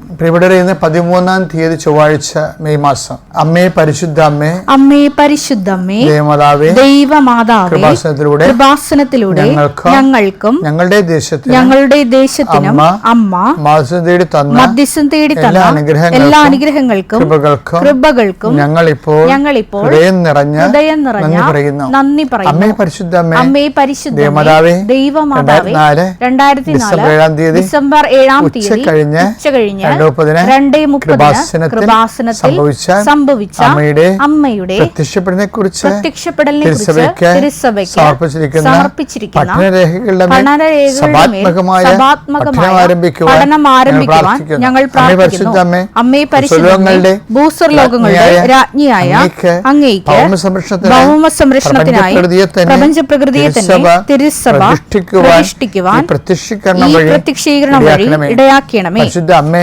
പ്രിയപ്പെട്ടവരെ ഇന്ന് പതിമൂന്നാം തീയതി ചൊവ്വാഴ്ച മെയ് മാസം. അമ്മേ പരിശുദ്ധ അമ്മേ അമ്മേ പരിശുദ്ധമ്മേ ദേവമാതാവേ ദൈവമാതാവേ കൃപാസനത്തിലൂടെ കൃപാസനത്തിലൂടെ ഞങ്ങൾക്കും ഞങ്ങളുടെ ദേശത്തിന് ഞങ്ങളുടെ ദേശത്തിനും അമ്മ അമ്മ മാസം തേടി തന്ന മധ്യസ്ഥം തേടി തന്ന എല്ലാ അനുഗ്രഹങ്ങൾക്കും കൃപകൾക്കും കൃപകൾക്കും ഞങ്ങളിപ്പോൾ ഞങ്ങളിപ്പോൾ ഹൃദയം നിറഞ്ഞ ഹൃദയം നിറഞ്ഞ നന്ദി പറയുന്നു. അമ്മേ പരിശുദ്ധ അമ്മേ അമ്മേ പരിശുദ്ധ ദേവമാതാവേ ദൈവമാതാവേ രണ്ടായിരത്തി നാല് ഡിസംബർ ഏഴാം തീയതി ഡിസംബർ ഏഴാം ഉച്ച തീയതി കഴിഞ്ഞ് ഉച്ച കഴിഞ്ഞ് രണ്ട് മുപ്പതിന് കൃപാസനത്തിൽ സംഭവിച്ച അമ്മയുടെ കുറിച്ച് പ്രത്യക്ഷപ്പെടലിനെ തിരുസഭയ്ക്ക് സമർപ്പിച്ചിരിക്കുന്ന പഠനം ആരംഭിക്കുവാൻ ഞങ്ങൾ പ്രാർത്ഥിക്കുന്നു. ഞങ്ങൾ അമ്മേ പ്രാർത്ഥിക്കുന്നു പരിശുദ്ധമ്മേ, അമ്മേ ഭൂസ്വർലോകങ്ങളുടെ പരിശുദ്ധ ഭൂസ്വർലോകങ്ങളുടെ രാജ്ഞിയായ അങ്ങേക്ക് ഭൗമ സംരക്ഷണത്തിനായി പ്രപഞ്ച പ്രകൃതിയെ തന്നെ തിരുസഭ പ്രതിഷ്ഠിക്കുവാൻ പ്രത്യക്ഷീകരണം വഴി. ഇടയാക്കണമേ പരിശുദ്ധ അമ്മേ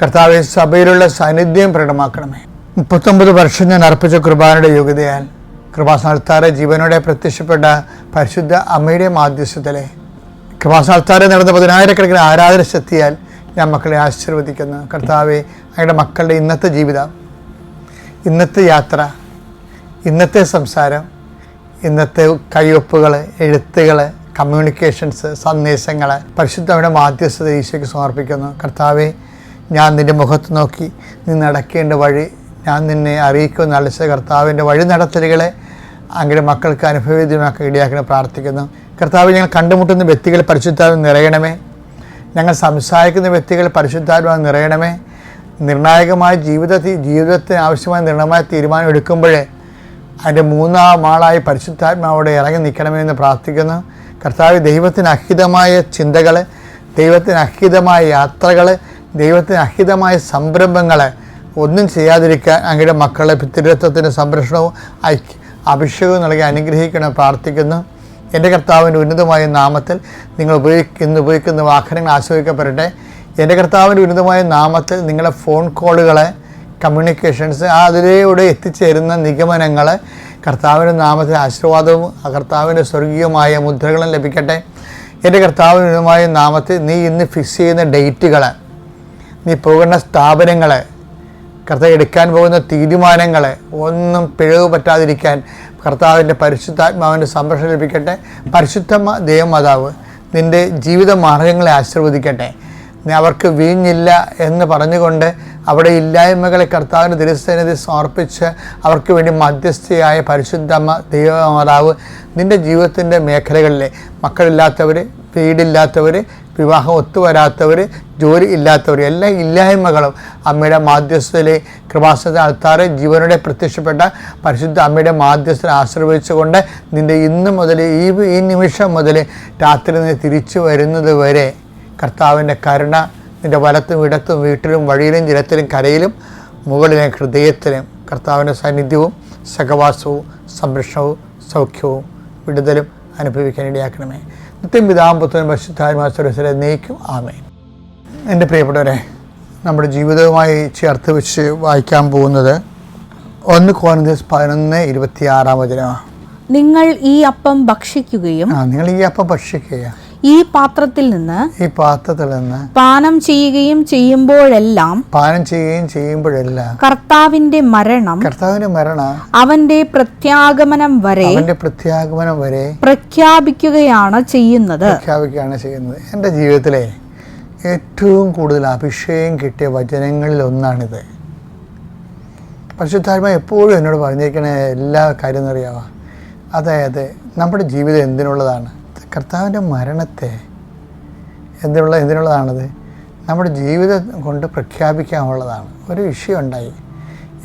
കർത്താവ് സഭയിലുള്ള സാന്നിധ്യം പ്രകടമാക്കണമേ. മുപ്പത്തൊമ്പത് വർഷം ഞാൻ അർപ്പിച്ച കുർബാനയുടെ യോഗ്യതയാൽ കൃപാസ്ഥാനത്താറെ ജീവനോടെ പ്രത്യക്ഷപ്പെട്ട പരിശുദ്ധ അമ്മയുടെ മാധ്യസ്ഥത്തിലെ കൃപാസ്ഥാനത്താറെ നടന്ന പതിനായിരക്കണക്കിന് ആരാധന ശക്തിയാൽ ഞാൻ മക്കളെ ആശീർവദിക്കുന്നു. കർത്താവെ അങ്ങയുടെ മക്കളുടെ ഇന്നത്തെ ജീവിതം ഇന്നത്തെ യാത്ര ഇന്നത്തെ സംസാരം ഇന്നത്തെ കൈയൊപ്പുകൾ എഴുത്തുകൾ കമ്മ്യൂണിക്കേഷൻസ് സന്ദേശങ്ങൾ പരിശുദ്ധ അവരുടെ മാധ്യസ്ഥത ഈശോയ്ക്ക് സമർപ്പിക്കുന്നു. കർത്താവെ ഞാൻ നിന്റെ മുഖത്ത് നോക്കി നീ നടക്കേണ്ട വഴി ഞാൻ നിന്നെ അറിയിക്കുന്ന അളിച്ച കർത്താവിന്റെ വഴി നടത്തലുകളെ അങ്ങനെ മക്കൾക്ക് അനുഭവവേദ്യമാക്കി ഇടയാക്കണ പ്രാർത്ഥിക്കുന്നു. കർത്താവ് ഞങ്ങൾ കണ്ടുമുട്ടുന്ന വ്യക്തികൾ പരിശുദ്ധാവിൽ നിറയണമേ. ഞങ്ങൾ സംസാരിക്കുന്ന വ്യക്തികൾ പരിശുദ്ധാത്മാവ് നിറയണമേ. നിർണായകമായ ജീവിത ജീവിതത്തിന് ആവശ്യമായ നിർണമായ തീരുമാനം എടുക്കുമ്പോഴേ അതിന്റെ മൂന്നാം ആളായി പരിശുദ്ധാത്മാവോടെ ഇറങ്ങി നിൽക്കണമെന്ന് പ്രാർത്ഥിക്കുന്നു. കർത്താവ് ദൈവത്തിന് അഹിതമായ ചിന്തകൾ ദൈവത്തിന് അഹിതമായ യാത്രകൾ ദൈവത്തിന് അഹിതമായ സംരംഭങ്ങളെ ഒന്നും ചെയ്യാതിരിക്കാൻ അങ്ങയുടെ മക്കളെ പിതൃത്വത്തിന്റെ സംരക്ഷണവും ഐക്യ അഭിഷേകവും നൽകി അനുഗ്രഹിക്കണം പ്രാർത്ഥിക്കുന്നു. എന്റെ കർത്താവിന്റെ ഉന്നതമായ നാമത്തിൽ നിങ്ങൾ ഉപയോഗിക്കുന്ന ഉപയോഗിക്കുന്ന വാഹനങ്ങൾ ആശ്രയിക്കപ്പെടട്ടെ. എന്റെ കർത്താവിന്റെ ഉന്നതമായ നാമത്തിൽ നിങ്ങളുടെ ഫോൺ കോളുകളെ കമ്മ്യൂണിക്കേഷൻസ് അതിലൂടെ എത്തിച്ചേരുന്ന നിഗമനങ്ങൾ കർത്താവിന്റെ നാമത്തിൽ ആശീർവാദവും കർത്താവിന്റെ സ്വർഗീയമായ മുദ്രകളും ലഭിക്കട്ടെ. എന്റെ കർത്താവിന്റെ ഉന്നതമായ നാമത്തിൽ നീ ഇന്ന് ഫിക്സ് ചെയ്യുന്ന ഡേറ്റുകൾ നീ പോകുന്ന സ്ഥാപനങ്ങളെ കർത്താവ് എടുക്കാൻ പോകുന്ന തീരുമാനങ്ങളെ ഒന്നും പിഴവ് പറ്റാതിരിക്കാൻ കർത്താവിന്റെ പരിശുദ്ധാത്മാവിന്റെ സംരക്ഷണം ലഭിക്കട്ടെ. പരിശുദ്ധ ദേവമാതാവ് നിന്റെ ജീവിത മാർഗങ്ങളെ ആശീർവദിക്കട്ടെ. അവർക്ക് വീഞ്ഞില്ല എന്ന് പറഞ്ഞുകൊണ്ട് അവിടെ ഇല്ലായ്മകളെ കർത്താവിന്റെ തിരുസേനതി സമർപ്പിച്ച് അവർക്ക് വേണ്ടി മധ്യസ്ഥയായ പരിശുദ്ധമ്മ ദൈവമാതാവ് നിന്റെ ജീവിതത്തിന്റെ മേഖലകളിലെ മക്കളില്ലാത്തവർ വീടില്ലാത്തവർ വിവാഹം ഒത്തുവരാത്തവർ ജോലി ഇല്ലാത്തവർ എല്ലാ ഇല്ലായ്മകളും അമ്മയുടെ മാധ്യസ്ഥയിലെ കൃപാസന ആൾത്താറ് ജീവനോടെ പ്രത്യക്ഷപ്പെട്ട പരിശുദ്ധ അമ്മയുടെ മാധ്യസ്ഥനെ ആശ്രയിച്ചുകൊണ്ട് നിന്റെ ഇന്ന് മുതൽ ഈ ഈ നിമിഷം മുതൽ രാത്രി നിന്ന് തിരിച്ചു വരുന്നത് വരെ കർത്താവിന്റെ കരുണ നിന്റെ വലത്തും ഇടത്തും വീട്ടിലും വഴിയിലും ജലത്തിലും കരയിലും മുകളിലെ ഹൃദയത്തിലും കർത്താവിന്റെ സാന്നിധ്യവും സഹവാസവും സംരക്ഷണവും സൗഖ്യവും വിടുതലും അനുഭവിക്കാൻ ഇടയാക്കണമേ. നിത്യം പിതാമ്പുത്രനും പരിശുദ്ധാത്മാസുരസിലെ നയിക്കും. ആമേൻ. എന്റെ പ്രിയപ്പെട്ടവരെ നമ്മുടെ ജീവിതവുമായി ചേർത്ത് വെച്ച് വായിക്കാൻ പോകുന്നത് ഒന്ന് കോൺഗ്രസ് പതിനൊന്ന് ഇരുപത്തിയാറാം വചനമാണ്. നിങ്ങൾ ഈ അപ്പം ഭക്ഷിക്കുകയും നിങ്ങൾ ഈ അപ്പം ഭക്ഷിക്കുക. ഈ പാത്രത്തിൽ നിന്ന് ഈ പാത്രത്തിൽ നിന്ന് പാനം ചെയ്യുകയും ചെയ്യുമ്പോഴെല്ലാം പാനം ചെയ്യുകയും ചെയ്യുമ്പോഴെല്ലാം കർത്താവിന്റെ മരണം കർത്താവിന്റെ മരണം അവന്റെ പ്രത്യാഗമനം വരെ അവന്റെ പ്രത്യാഗമനം വരെ പ്രഖ്യാപിക്കുകയാണ് ചെയ്യുന്നത്. പ്രഖ്യാപിക്കുകയാണ് ചെയ്യുന്നത്. എന്റെ ജീവിതത്തിലെ ഏറ്റവും കൂടുതൽ അഭിഷേകം കിട്ടിയ വചനങ്ങളിൽ ഒന്നാണിത്. പരിശുദ്ധാത്മ എപ്പോഴും എന്നോട് പറഞ്ഞിരിക്കണ എല്ലാ കാര്യം എന്നറിയാവാ അതായത് നമ്മുടെ ജീവിതം എന്തിനുള്ളതാണ്? കർത്താവിന്റെ മരണത്തെ എന്തിനുള്ള എന്തിനുള്ളതാണത്? നമ്മുടെ ജീവിതം കൊണ്ട് പ്രഖ്യാപിക്കാനുള്ളതാണ്. ഒരു വിഷയം ഉണ്ടായി.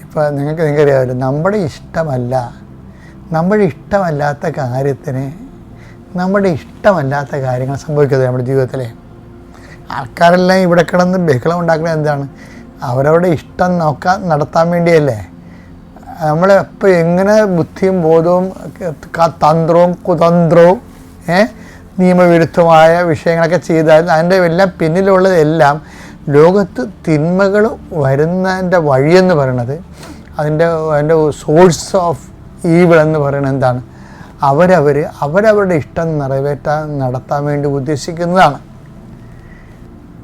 ഇപ്പോൾ നിങ്ങൾക്ക് നിങ്ങൾക്കറിയാമല്ലോ നമ്മുടെ ഇഷ്ടമല്ല നമ്മുടെ ഇഷ്ടമല്ലാത്ത കാര്യത്തിന് നമ്മുടെ ഇഷ്ടമല്ലാത്ത കാര്യങ്ങൾ സംഭവിക്കുന്നത് നമ്മുടെ ജീവിതത്തിലെ. ആൾക്കാരെല്ലാം ഇവിടെ കിടന്ന് ബഹളം ഉണ്ടാക്കുന്നത് എന്താണ്? അവരവരുടെ ഇഷ്ടം നോക്കാൻ നടത്താൻ വേണ്ടിയല്ലേ? നമ്മളെപ്പോൾ എങ്ങനെ ബുദ്ധിയും ബോധവും തന്ത്രവും കുതന്ത്രവും നിയമവിരുദ്ധമായ വിഷയങ്ങളൊക്കെ ചെയ്താൽ അതിന്റെ എല്ലാം പിന്നിലുള്ളതെല്ലാം ലോകത്ത് തിന്മകൾ വരുന്നതിന്റെ വഴിയെന്ന് പറയണത് അതിന്റെ അതിന്റെ സോഴ്സ് ഓഫ് ഈവിൾ എന്ന് പറയുന്നത് എന്താണ്? അവരവർ അവരവരുടെ ഇഷ്ടം നിറവേറ്റാൻ നടത്താൻ വേണ്ടി ഉദ്ദേശിക്കുന്നതാണ്.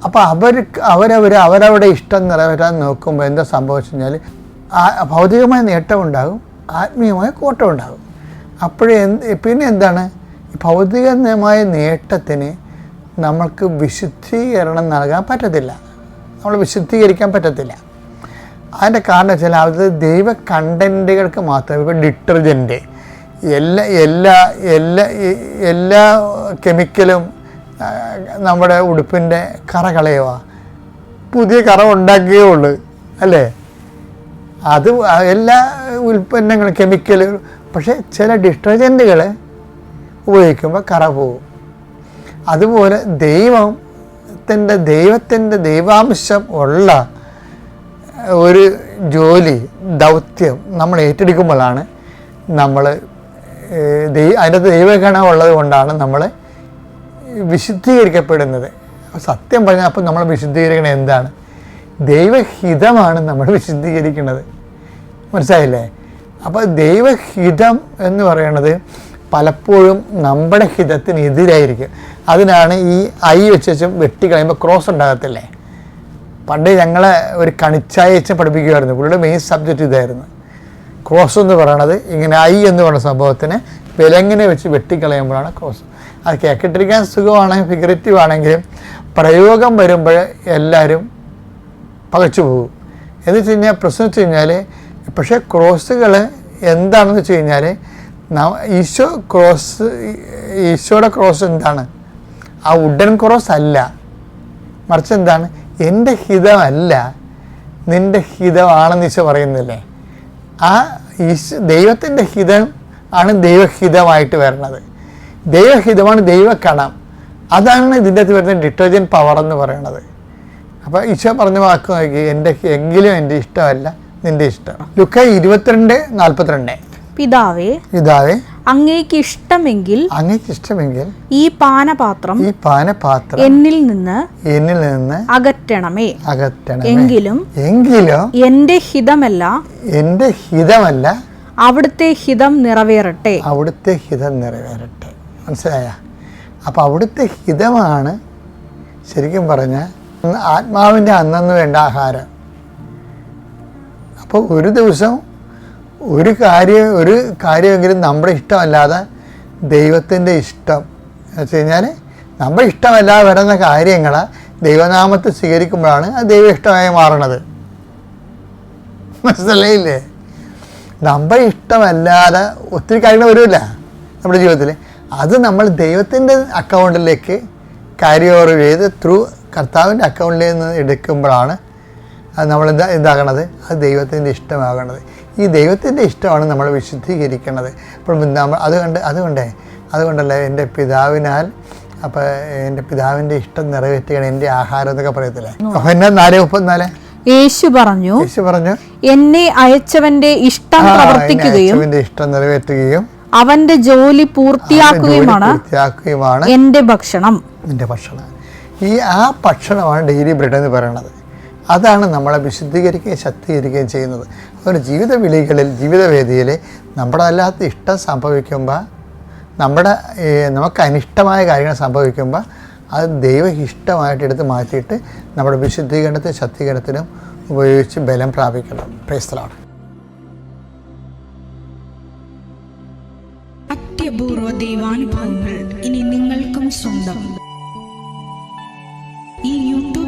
അപ്പോൾ അവർക്ക് അവരവർ അവരവരുടെ ഇഷ്ടം നിറവേറ്റാൻ നോക്കുമ്പോൾ എന്താ സംഭവിച്ചു കഴിഞ്ഞാൽ ഭൗതികമായ നേട്ടമുണ്ടാകും ആത്മീയമായ കോട്ടമുണ്ടാകും. അപ്പോഴേ പിന്നെ എന്താണ്? ഭൗതികമായ നേട്ടത്തിന് നമ്മൾക്ക് വിശുദ്ധീകരണം നൽകാൻ പറ്റത്തില്ല. നമ്മൾ വിശുദ്ധീകരിക്കാൻ പറ്റത്തില്ല. അതിന്റെ കാരണം വെച്ചാൽ അത് ദൈവ കണ്ടന്റുകൾക്ക് മാത്രം ഇപ്പോൾ ഡിറ്റർജന്റ് എല്ലാ എല്ലാ എല്ലാ എല്ലാ കെമിക്കലും നമ്മുടെ ഉടുപ്പിന്റെ കറ കളയുക പുതിയ കറ ഉണ്ടാക്കുകയേ ഉള്ളൂ അല്ലേ? അത് എല്ലാ ഉൽപ്പന്നങ്ങളും കെമിക്കലുകൾ പക്ഷേ ചില ഡിറ്റർജന്റുകൾ ഉപയോഗിക്കുമ്പോൾ കറ പോകും. അതുപോലെ ദൈവം ദൈവത്തിന്റെ ദൈവത്തിന്റെ ദൈവാംശം ഉള്ള ഒരു ജോലി ദൗത്യം നമ്മൾ ഏറ്റെടുക്കുമ്പോഴാണ് നമ്മൾ അതിന്റെ ദൈവഗണം ഉള്ളത് കൊണ്ടാണ് നമ്മൾ വിശുദ്ധീകരിക്കപ്പെടുന്നത്. സത്യം പറഞ്ഞാൽ അപ്പോൾ നമ്മൾ വിശുദ്ധീകരിക്കണത് എന്താണ്? ദൈവഹിതമാണ് നമ്മൾ വിശുദ്ധീകരിക്കുന്നത് മനസ്സിലായില്ലേ? അപ്പോൾ ദൈവഹിതം എന്ന് പറയുന്നത് പലപ്പോഴും നമ്മുടെ ഹിതത്തിന് എതിരായിരിക്കും അതിനാണ് ഈ ഐ വെച്ചും വെട്ടിക്കളയുമ്പോൾ ക്രോസ് ഉണ്ടാകത്തില്ലേ? പണ്ട് ഞങ്ങളെ ഒരു കണിച്ചായ വെച്ച് പഠിപ്പിക്കുമായിരുന്നു പുള്ളിയുടെ മെയിൻ സബ്ജക്റ്റ് ഇതായിരുന്നു. ക്രോസ് എന്ന് പറയണത് ഇങ്ങനെ ഐ എന്ന് പറയുന്ന സംഭവത്തിന് വിലങ്ങനെ വെച്ച് വെട്ടിക്കളയുമ്പോഴാണ് ക്രോസ് അത് കേക്കിട്ടിരിക്കാൻ സുഖമാണെങ്കിൽ ഫിഗറേറ്റീവ് ആണെങ്കിലും പ്രയോഗം വരുമ്പോൾ എല്ലാവരും പകച്ചു പോകും. എന്ന് വെച്ച് കഴിഞ്ഞാൽ പ്രശ്നം വെച്ച് കഴിഞ്ഞാൽ പക്ഷേ ക്രോസുകൾ എന്താണെന്ന് വെച്ച് കഴിഞ്ഞാൽ ഈശോ ക്രോസ് ഈശോയുടെ ക്രോസ് എന്താണ്? ആ വുഡൻ ക്രോസ് അല്ല. മറിച്ച് എന്താണ്? എന്റെ ഹിതമല്ല. നിന്റെ ഹിതമാണെന്ന് ഈശോ പറയുന്നില്ലേ? ആ ഈശോ ദൈവത്തിന്റെ ഹിതം ആണ് ദൈവഹിതമായിട്ട് വരുന്നത്. ദൈവഹിതമാണ് ദൈവക്കണം അതാണ് ഇതിന്റെ അകത്ത് വരുന്ന ഡിറ്റർജന്റ് പവർ എന്ന് പറയുന്നത്. അപ്പോൾ ഈശോ പറഞ്ഞ വാക്ക് നോക്കി എന്റെ എങ്കിലും എന്റെ ഇഷ്ടമല്ല നിന്റെ ഇഷ്ടം. ലുക്ക ഇരുപത്തിരണ്ട് നാൽപ്പത്തിരണ്ട്. പിതാവേ പിതാവേ അങ്ങേക്ക് ഇഷ്ടമെങ്കിൽ അങ്ങേക്ക് ഇഷ്ടമെങ്കിൽ ഈ പാനപാത്രം ഈ പാനപാത്രം എന്നിൽ നിന്ന് എന്നിൽ നിന്ന് അകറ്റണമേ. അകറ്റണമേ. എങ്കിലും എങ്കിലും എന്റെ ഹിതമല്ല എന്റെ ഹിതമല്ല അവിടുത്തെ ഹിതം നിറവേറട്ടെ. അവിടുത്തെ ഹിതം നിറവേറട്ടെ. മനസ്സിലായ? അപ്പോൾ അവിടുത്തെ ഹിതമാണ് ശരിക്കും പറഞ്ഞാൽ ആത്മാവിന്റെ അന്നന്ന് വേണ്ട ആഹാരം. അപ്പോൾ ഒരു ദിവസം ഒരു കാര്യം ഒരു കാര്യമെങ്കിലും നമ്മുടെ ഇഷ്ടമല്ലാതെ ദൈവത്തിന്റെ ഇഷ്ടം എന്ന് വെച്ച് കഴിഞ്ഞാൽ നമ്മുടെ ഇഷ്ടമല്ലാതെ വരുന്ന കാര്യങ്ങൾ ദൈവനാമത്തെ സ്വീകരിക്കുമ്പോഴാണ് അത് ദൈവ ഇഷ്ടമായി മാറണത്. മനസ്സിലായില്ലേ? നമ്മുടെ ഇഷ്ടമല്ലാതെ ഒത്തിരി കാര്യങ്ങൾ വരുമല്ല നമ്മുടെ ജീവിതത്തിൽ. അത് നമ്മൾ ദൈവത്തിന്റെ അക്കൗണ്ടിലേക്ക് ഓവർ ചെയ്ത് ത്രൂ കർത്താവിന്റെ അക്കൗണ്ടിൽ നിന്ന് എടുക്കുമ്പോഴാണ് അത് നമ്മൾ എന്താ ഇതാകണത്? അത് ദൈവത്തിന്റെ ഇഷ്ടമാകണത്. ഈ ദൈവത്തിന്റെ ഇഷ്ടമാണ് നമ്മൾ വിശുദ്ധീകരിക്കണത്. അപ്പോൾ നമ്മൾ അതുകൊണ്ട് അതുകൊണ്ടേ അതുകൊണ്ടല്ലേ എന്റെ പിതാവിനാൽ അപ്പോൾ എന്റെ പിതാവിന്റെ ഇഷ്ടം നിറവേറ്റുകയാണ് എന്റെ ആഹാരം എന്നൊക്കെ പറയത്തില്ലേ? എന്നാ നാല് മുപ്പത്തിനാല് യേശു പറഞ്ഞു യേശു പറഞ്ഞു എന്നെ അയച്ചവന്റെ ഇഷ്ടം പ്രവർത്തിക്കുകയും ഇഷ്ടം നിറവേറ്റുകയും അവന്റെ ജോലി പൂർത്തിയാക്കുകയുമാണ് പൂർത്തിയാക്കുകയുമാണ് എന്റെ ഭക്ഷണം. എന്റെ ഭക്ഷണം. ഈ ആ ഭക്ഷണമാണ് ഡെയിലി ബ്രെഡ് എന്ന് പറയുന്നത് അതാണ് നമ്മളെ വിശുദ്ധീകരിക്കുകയും ശക്തീകരിക്കുകയും ചെയ്യുന്നത്. അതുകൊണ്ട് ജീവിത വിളികളിൽ ജീവിതവേദിയിൽ നമ്മുടെ അല്ലാത്ത ഇഷ്ടം സംഭവിക്കുമ്പോൾ നമ്മുടെ നമുക്ക് അനിഷ്ടമായ കാര്യങ്ങൾ സംഭവിക്കുമ്പോൾ അത് ദൈവ ഇഷ്ടമായിട്ട് എടുത്ത് മാറ്റിയിട്ട് നമ്മുടെ വിശുദ്ധീകരണത്തിനും ശക്തീകരണത്തിനും ഉപയോഗിച്ച് ബലം പ്രാപിക്കണം. പ്രേസ്തലാണ് അത്യപൂർവ ദൈവാനുഭവങ്ങൾ ഇനി നിങ്ങൾക്കും സ്വന്തം.